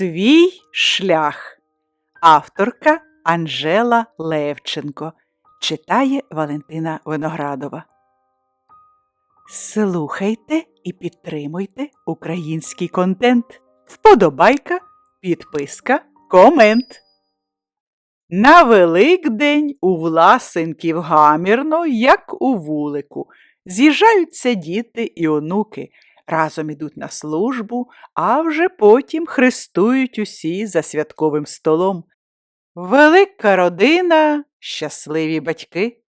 Свій шлях. Авторка Анжела Левченко. Читає Валентина Виноградова. Слухайте і підтримуйте український контент. Вподобайка, підписка, комент. На Великдень у Власенків гамірно, як у вулику. З'їжджаються діти і онуки, разом ідуть на службу, а вже потім хрестують усі за святковим столом. Велика родина, щасливі батьки.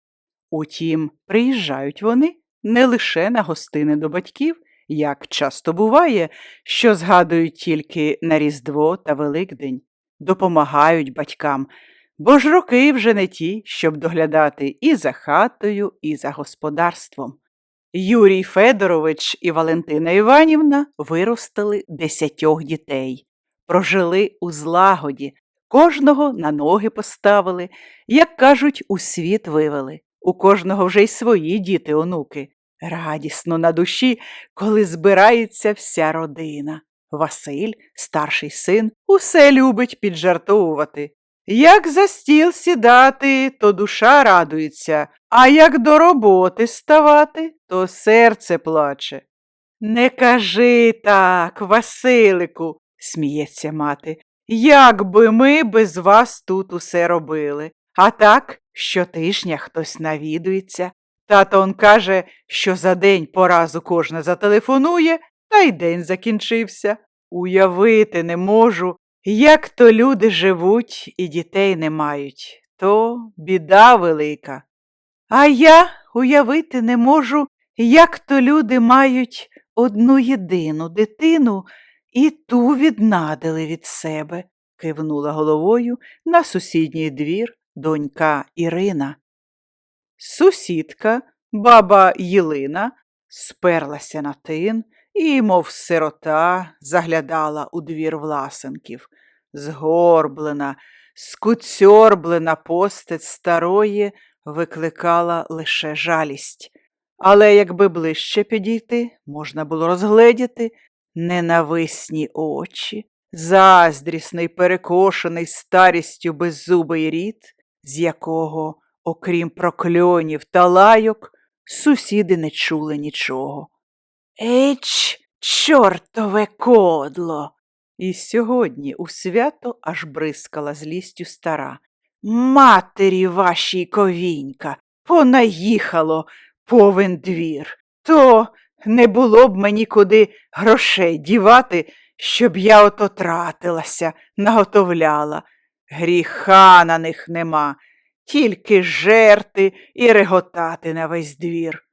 Утім, приїжджають вони не лише на гостини до батьків, як часто буває, що згадують тільки на Різдво та Великдень, допомагають батькам, бо ж роки вже не ті, щоб доглядати і за хатою, і за господарством. Юрій Федорович і Валентина Іванівна виростили десятьох дітей, прожили у злагоді, кожного на ноги поставили, як кажуть, у світ вивели. У кожного вже й свої діти-онуки. Радісно на душі, коли збирається вся родина. Василь, старший син, усе любить піджартовувати. Як за стіл сідати, то душа радується, а як до роботи ставати, то серце плаче. Не кажи так, Василику, сміється мати, як би ми без вас тут усе робили. А так, щотижня хтось навідується. Тато он каже, що за день по разу кожна зателефонує, та й день закінчився. Уявити не можу, як то люди живуть і дітей не мають, то біда велика. А я уявити не можу, як то люди мають одну єдину дитину і ту віднадили від себе, кивнула головою на сусідній двір донька Ірина. Сусідка, баба Єлина, сперлася на тин і, мов сирота, заглядала у двір власенків. Згорблена, скуцьорблена постать старої викликала лише жалість. Але якби ближче підійти, можна було розгледіти ненависні очі, заздрісний, перекошений старістю беззубий рід, з якого, окрім прокльонів та лайок, сусіди не чули нічого. Еч, чортове кодло! І сьогодні у свято аж бризкала злістю стара. Матері вашій ковінька, понаїхало повен двір. То не було б мені куди грошей дівати, щоб я ото тратилася, наготовляла. Гріха на них нема, тільки жерти і реготати на весь двір.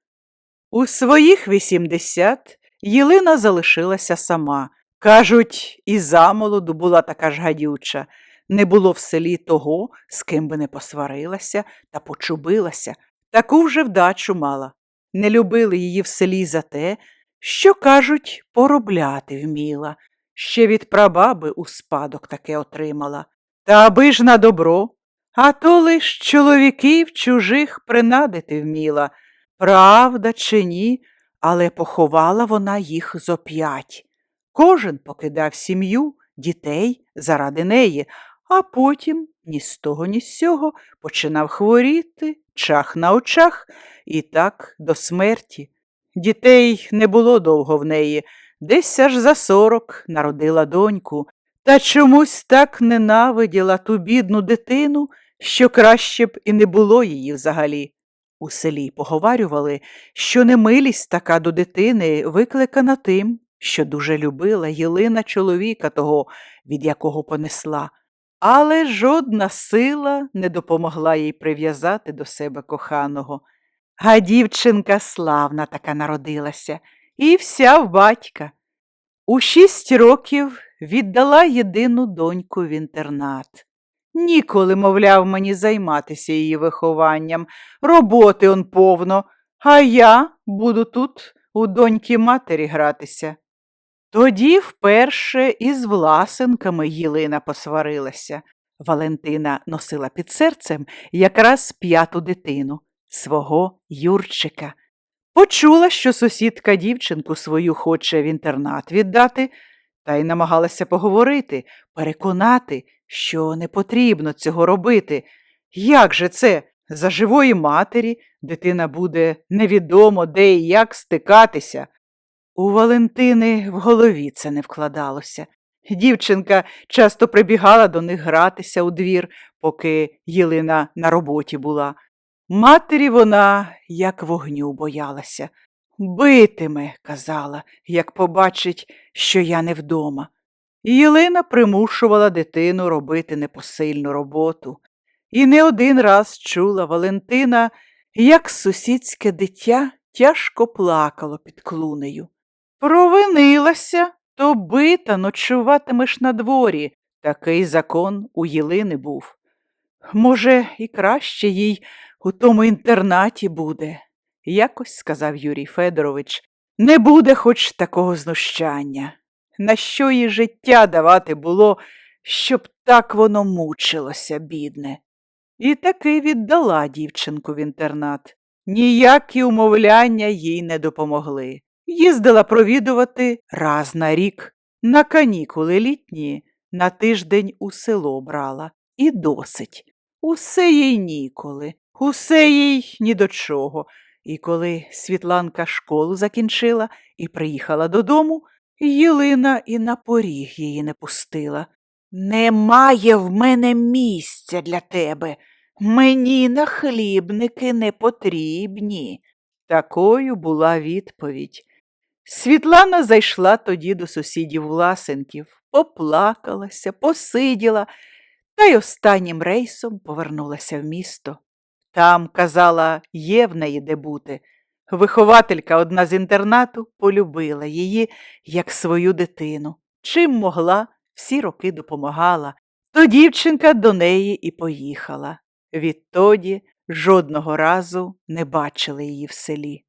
У своїх вісімдесят Єлина залишилася сама. Кажуть, і замолоду була така ж гадюча. Не було в селі того, з ким би не посварилася та почубилася, таку вже вдачу мала. Не любили її в селі за те, що, кажуть, поробляти вміла, ще від прабаби у спадок таке отримала. Та аби ж на добро, а то лиш чоловіків чужих принадити вміла. Правда чи ні, але поховала вона їх зо п'ять. Кожен покидав сім'ю, дітей заради неї, а потім ні з того, ні з сього починав хворіти, чах на очах, і так до смерті. Дітей не було довго в неї, десь аж за сорок народила доньку, та чомусь так ненавиділа ту бідну дитину, що краще б і не було її взагалі. У селі поговарювали, що немилість така до дитини викликана тим, що дуже любила Єлина чоловіка того, від якого понесла, але жодна сила не допомогла їй прив'язати до себе коханого. А дівчинка славна така народилася, і вся в батька. У шість років віддала єдину доньку в інтернат. Ніколи, мовляв, мені займатися її вихованням, роботи он повно, а я буду тут у доньки матері гратися. Тоді вперше із власенками Єлина посварилася. Валентина носила під серцем якраз п'яту дитину свого Юрчика. Почула, що сусідка дівчинку свою хоче в інтернат віддати, та й намагалася поговорити, переконати, що не потрібно цього робити. Як же це? За живої матері дитина буде невідомо де і як стикатися. У Валентини в голові це не вкладалося. Дівчинка часто прибігала до них гратися у двір, поки Єлина на роботі була. Матері вона, як вогню, боялася. Битиме, казала, як побачить, що я не вдома. Єлина примушувала дитину робити непосильну роботу. І не один раз чула Валентина, як сусідське дитя тяжко плакало під клунею. Провинилася, то бита ночуватимеш на дворі. Такий закон у Єлини був. Може, і краще їй у тому інтернаті буде, якось сказав Юрій Федорович. Не буде хоч такого знущання. На що їй життя давати було, щоб так воно мучилося, бідне. І таки віддала дівчинку в інтернат. Ніякі умовляння їй не допомогли. Їздила провідувати раз на рік, на канікули літні, на тиждень у село брала. І досить. Усе їй ніколи, усе їй ні до чого. І коли Світланка школу закінчила і приїхала додому, Єлина і на поріг її не пустила. Немає в мене місця для тебе. Мені на хлібники не потрібні. Такою була відповідь. Світлана зайшла тоді до сусідів Власенків, поплакалася, посиділа та й останнім рейсом повернулася в місто. Там, казала, є в неї де бути. Вихователька одна з інтернату полюбила її, як свою дитину. Чим могла, всі роки допомагала. То дівчинка до неї і поїхала. Відтоді жодного разу не бачили її в селі.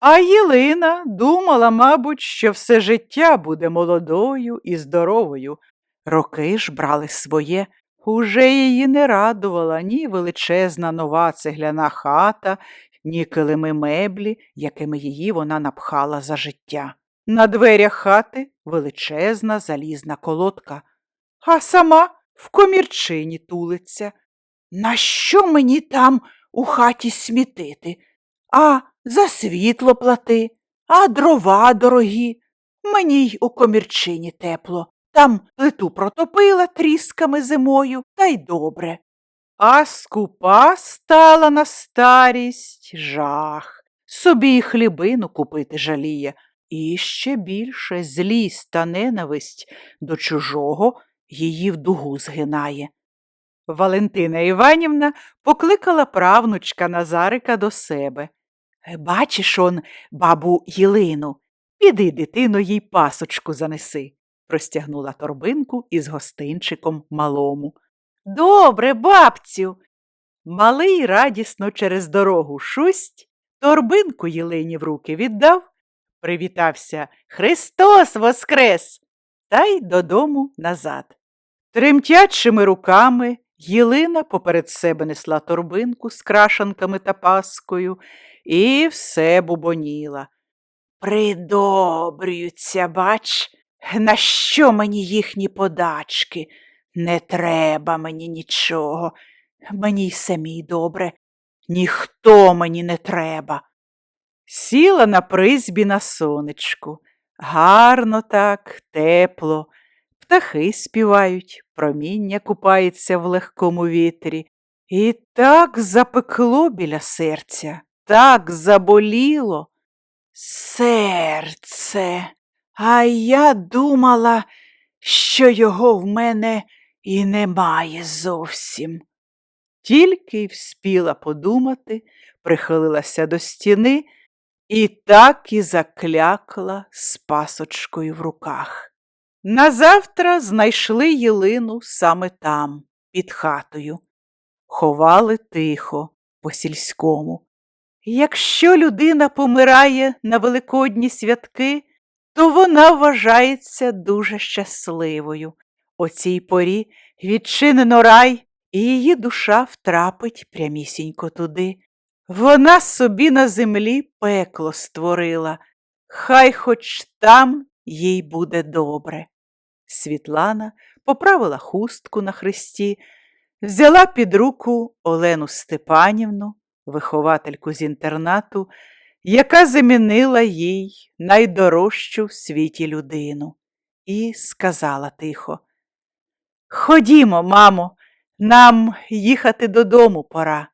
А Єлина думала, мабуть, що все життя буде молодою і здоровою. Роки ж брали своє, уже її не радувала ні величезна нова цегляна хата, ні килими меблі, якими її вона напхала за життя. На дверях хати величезна залізна колодка, а сама в комірчині тулиться. Нащо мені там у хаті смітити? А за світло плати, а дрова дорогі. Мені й у комірчині тепло. Там плиту протопила трісками зимою, та й добре. А скупа стала на старість жах. Собі й хлібину купити жаліє. І ще більше злість та ненависть до чужого її в дугу згинає. Валентина Іванівна покликала правнучка Назарика до себе. Бачиш он, бабу Єлину, піди, дитино, їй пасочку занеси, простягнула торбинку із гостинчиком малому. Добре, бабцю. Малий радісно через дорогу шусть, торбинку Єлині в руки віддав, привітався Христос Воскрес! Та й додому назад. Тремтячими руками Єлина поперед себе несла торбинку з крашанками та паскою і все бубоніла. Придобрюються, бач, на що мені їхні подачки? Не треба мені нічого. Мені й самій добре, ніхто мені не треба. Сіла на призбі на сонечку. Гарно так, тепло, птахи співають, проміння купається в легкому вітрі. І так запекло біля серця, так заболіло. Серце, а я думала, що його в мене і немає зовсім. Тільки й вспіла подумати, прихилилася до стіни і так і заклякла з пасочкою в руках. Назавтра знайшли Єлину саме там, під хатою. Ховали тихо, по сільському. Якщо людина помирає на великодні святки, то вона вважається дуже щасливою. О цій порі відчинено рай, і її душа втрапить прямісінько туди. Вона собі на землі пекло створила, хай хоч там їй буде добре. Світлана поправила хустку на хресті, взяла під руку Олену Степанівну, виховательку з інтернату, яка замінила їй найдорожчу в світі людину, і сказала тихо: Ходімо, мамо, нам їхати додому пора.